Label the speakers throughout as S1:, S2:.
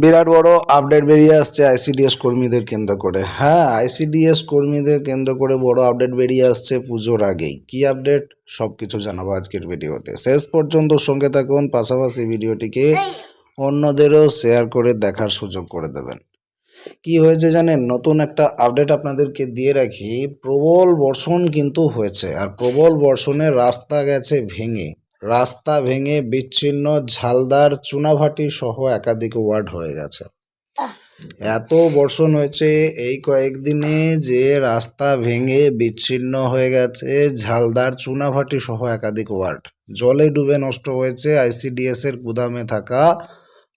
S1: বিরাট বড় আপডেট বেরিয়ে আসছে আইসিডিএস কর্মীদের কেন্দ্র করে। হ্যাঁ আইসিডিএস কর্মীদের কেন্দ্র করে বড় আপডেট বেরিয়ে আসছে পুজোর আগেই। কি আপডেট সব কিছু জানাব আজকের ভিডিওতে। শেষ পর্যন্ত সঙ্গে থাকুন, পাশাপাশি ভিডিওটিকে অন্যদেরও শেয়ার করে দেখার সুযোগ করে দেবেন। কি হয়েছে জানেন? নতুন একটা আপডেট আপনাদেরকে দিয়ে রাখি। প্রবল বর্ষণ কিন্তু হয়েছে, আর প্রবল বর্ষণে রাস্তা গেছে ভেঙে। রাস্তা ভেঙে বিচ্ছিন্ন ঝালদার চুনাভাটি সহ একাধিক ওয়ার্ড হয়ে গেছে। এত বর্ষণ হয়েছে এই কয়েকদিনে যে রাস্তা ভেঙে বিচ্ছিন্ন হয়ে গেছে ঝালদার চুনাভাটি সহ একাধিক ওয়ার্ড। জলে ডুবে নষ্ট হয়েছে আইসিডিএস এর গুদামে থাকা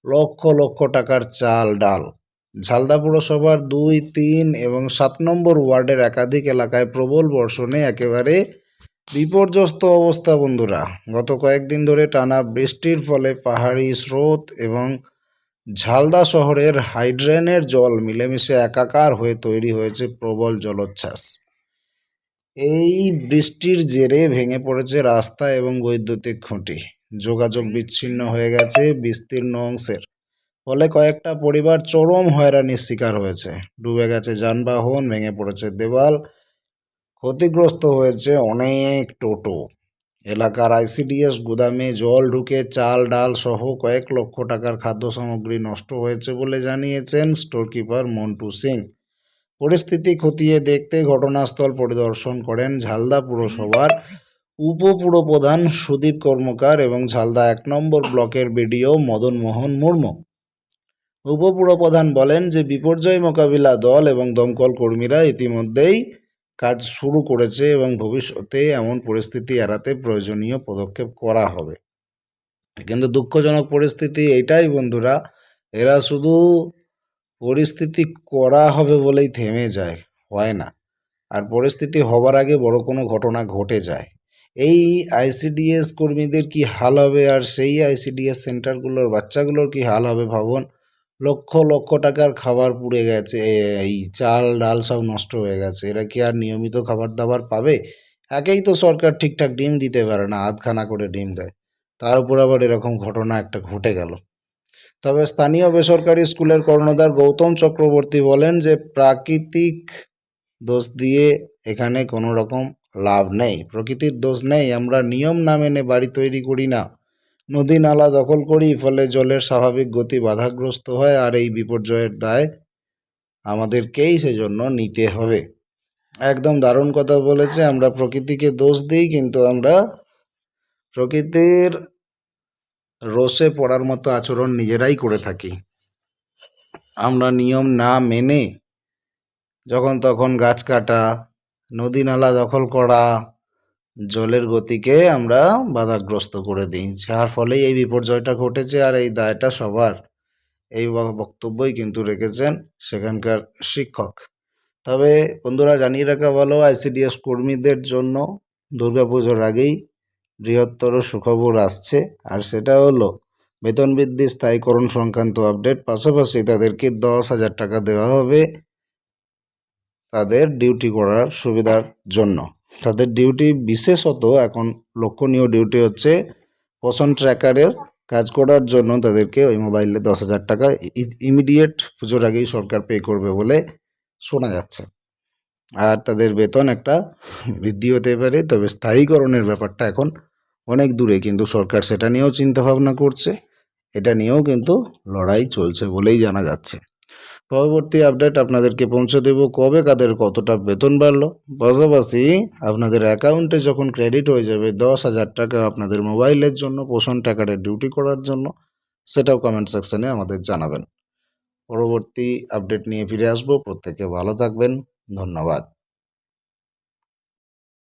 S1: লক্ষ লক্ষ টাকার চাল ডাল। ঝালদা পুরসভার দুই তিন এবং সাত নম্বর ওয়ার্ডের একাধিক এলাকায় প্রবল বর্ষণে একেবারে বিপর্যস্ত অবস্থা, বন্ধুরা। গত কয়েকদিন ধরে টানা বৃষ্টির ফলে পাহাড়ি স্রোত এবং ঝালদা শহরের হাইড্রেনের জল মিলেমিশে একাকার হয়ে তৈরি হয়েছে প্রবল জলোচ্ছ্বাস। এই বৃষ্টির জেরে ভেঙে পড়েছে রাস্তা এবং বৈদ্যুতিক খুঁটি। যোগাযোগ বিচ্ছিন্ন হয়ে গেছে বিস্তীর্ণ অংশের, ফলে কয়েকটা পরিবার চরম হয়রানির শিকার হয়েছে। ডুবে গেছে যানবাহন, ভেঙে পড়েছে দেওয়াল ক্ষতিগ্রস্ত হয়েছে অনেক টোটো। এলাকার আইসিডিএস গুদামে জল ঢুকে চাল, ডাল সহ কয়েক লক্ষ টাকার খাদ্য সামগ্রী নষ্ট হয়েছে বলে জানিয়েছেন স্টোর কিপার মন্টু সিং। পরিস্থিতি খতিয়ে দেখতে ঘটনাস্থল পরিদর্শন করেন ঝালদা পুরসভার উপপুরপ্রধান সুদীপ কর্মকার এবং ঝালদা এক নম্বর ব্লকের B D O Madan Mohan Murmu. উপপুরপ্রধান বলেন যে, বিপর্যয় মোকাবিলা দল এবং দমকল কর্মীরা ইতিমধ্যেই কাজ শুরু করেছে এবং ভবিষ্যতে এমন পরিস্থিতি এড়াতে প্রয়োজনীয় পদক্ষেপ করা হবে। কিন্তু দুঃখজনক পরিস্থিতি এটাই বন্ধুরা, এরা শুধু পরিস্থিতি করা হবে বলেই থেমে যায়, হয় না। আর পরিস্থিতি হবার আগে বড় কোনো ঘটনা ঘটে যায়। এই আইসিডিএস কর্মীদের কি হাল হবে আর সেই আইসিডিএস সেন্টারগুলোর বাচ্চাগুলোর কি হাল হবে ভাবুন? লক্ষ লক্ষ টাকার খাবার পুড়ে গেছে এই চাল, ডাল সব নষ্ট হয়ে গেছে। এরা কি আর নিয়মিত খাবার দাবার পাবে? একেই তো সরকার ঠিকঠাক ডিম দিতে পারে না আধখানা করে ডিম দেয়। তার উপর আবার এরকম ঘটনা একটা ঘটে গেল। তবে স্থানীয় বেসরকারি স্কুলের কর্ণধার গৌতম চক্রবর্তী বলেন যে, প্রাকৃতিক দোষ দিয়ে এখানে কোনো রকম লাভ নেই। প্রকৃতির দোষ নেই, আমরা নিয়ম না মেনে বাড়ি তৈরি করি না। নদী নালা দখল করি, ফলে জলের স্বাভাবিক গতি বাধাগ্রস্ত হয়, আর এই বিপর্যয়ের দায় আমাদেরকেই সেজন্য নিতে হবে। একদম দারুণ কথা বলেছে, আমরা প্রকৃতিকে দোষ দিই, কিন্তু আমরা প্রকৃতির রোষে পড়ার মতো আচরণ নিজেরাই করে থাকি। আমরা নিয়ম না মেনে যখন তখন গাছ কাটা নদী নালা দখল করা জলের গতিকে আমরা বাধাগ্রস্ত করে দিই। যার ফলে এই বিপর্যয়টা ঘটেছে আর এই দায়টা সবার। এই বক্তব্যই কিন্তু রেখেছেন সেখানকার শিক্ষক। তবে বন্ধুরা জানিয়ে রাখা ভালো, আইসিডিএস কর্মীদের জন্য দুর্গাপুজোর আগেই বৃহত্তর সুখবর আসছে। আর সেটা হলো, বেতন বৃদ্ধি, স্থায়ীকরণ সংক্রান্ত আপডেট, পাশাপাশি তাদেরকে দশ হাজার টাকা দেওয়া হবে তাদের ডিউটি করার সুবিধার জন্য। তাদের ডিউটি বিশেষত এখন লক্ষণীয় ডিউটি হচ্ছে পোষণ ট্র্যাকারের কাজ করার জন্য তাদেরকে ওই মোবাইলে দশ হাজার টাকা ইমিডিয়েট পুজোর আগেই সরকার পে করবে বলে শোনা যাচ্ছে। আর তাদের বেতন একটা বৃদ্ধি হতে পারে, তবে স্থায়ীকরণের ব্যাপারটা এখন অনেক দূরে, কিন্তু সরকার সেটা নিয়েও চিন্তা ভাবনা করছে। এটা নিয়েও কিন্তু লড়াই চলছে বলেই জানা যাচ্ছে। পরবর্তী আপডেট আপনাদেরকে পৌঁছে দেব কবে কাদের কতটা বেতন বাড়লো। পাশাপাশি আপনাদের অ্যাকাউন্টে যখন ক্রেডিট হয়ে যাবে, দশ হাজার টাকা আপনাদের মোবাইলের জন্য পোষণ টাকাটা ডিউটি করার জন্য, সেটাও কমেন্ট সেকশানে আমাদের জানাবেন। পরবর্তী আপডেট নিয়ে ফিরে আসব। প্রত্যেকে ভালো থাকবেন। ধন্যবাদ।